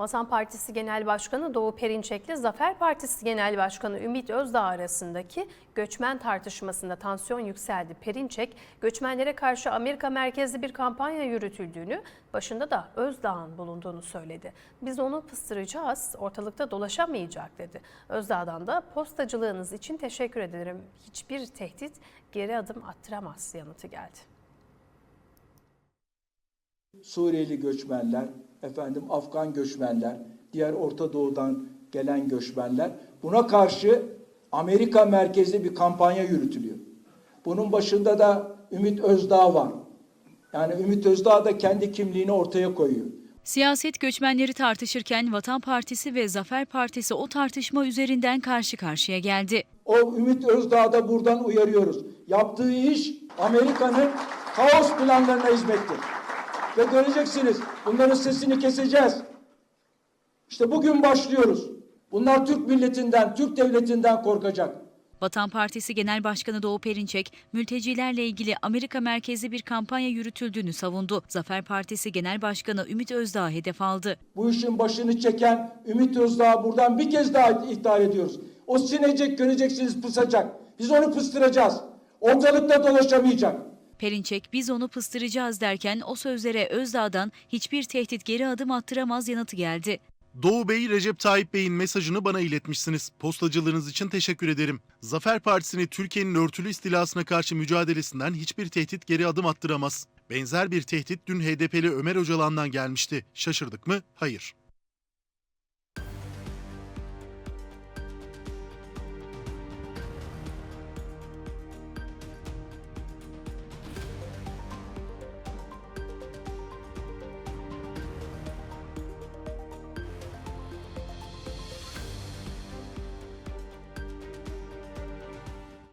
Vatan Partisi Genel Başkanı Doğu Perinçek'le Zafer Partisi Genel Başkanı Ümit Özdağ arasındaki göçmen tartışmasında tansiyon yükseldi. Perinçek, göçmenlere karşı Amerika merkezli bir kampanya yürütüldüğünü, başında da Özdağ'ın bulunduğunu söyledi. Biz onu pıstıracağız, ortalıkta dolaşamayacak dedi. Özdağ'dan da postacılığınız için teşekkür ederim. Hiçbir tehdit geri adım attıramaz yanıtı geldi. Suriyeli göçmenler, efendim Afgan göçmenler, diğer Orta Doğu'dan gelen göçmenler. Buna karşı Amerika merkezli bir kampanya yürütülüyor. Bunun başında da Ümit Özdağ var. Yani Ümit Özdağ da kendi kimliğini ortaya koyuyor. Siyaset göçmenleri tartışırken Vatan Partisi ve Zafer Partisi o tartışma üzerinden karşı karşıya geldi. O Ümit Özdağ'ı da buradan uyarıyoruz. Yaptığı iş Amerika'nın kaos planlarına hizmettir. Ve göreceksiniz bunların sesini keseceğiz. İşte bugün başlıyoruz. Bunlar Türk milletinden, Türk devletinden korkacak. Vatan Partisi Genel Başkanı Doğu Perinçek, mültecilerle ilgili Amerika merkezli bir kampanya yürütüldüğünü savundu. Zafer Partisi Genel Başkanı Ümit Özdağ hedef aldı. Bu işin başını çeken Ümit Özdağ'ı buradan bir kez daha ithal ediyoruz. O sinecek göreceksiniz pısacak. Biz onu pıstıracağız. Ortalıkta dolaşamayacak. Perinçek biz onu pıstıracağız derken o sözlere Özdağ'dan hiçbir tehdit geri adım attıramaz yanıtı geldi. Doğu Bey, Recep Tayyip Bey'in mesajını bana iletmişsiniz. Postacılığınız için teşekkür ederim. Zafer Partisi'ni Türkiye'nin örtülü istilasına karşı mücadelesinden hiçbir tehdit geri adım attıramaz. Benzer bir tehdit dün HDP'li Ömer Öcalan'dan gelmişti. Şaşırdık mı? Hayır.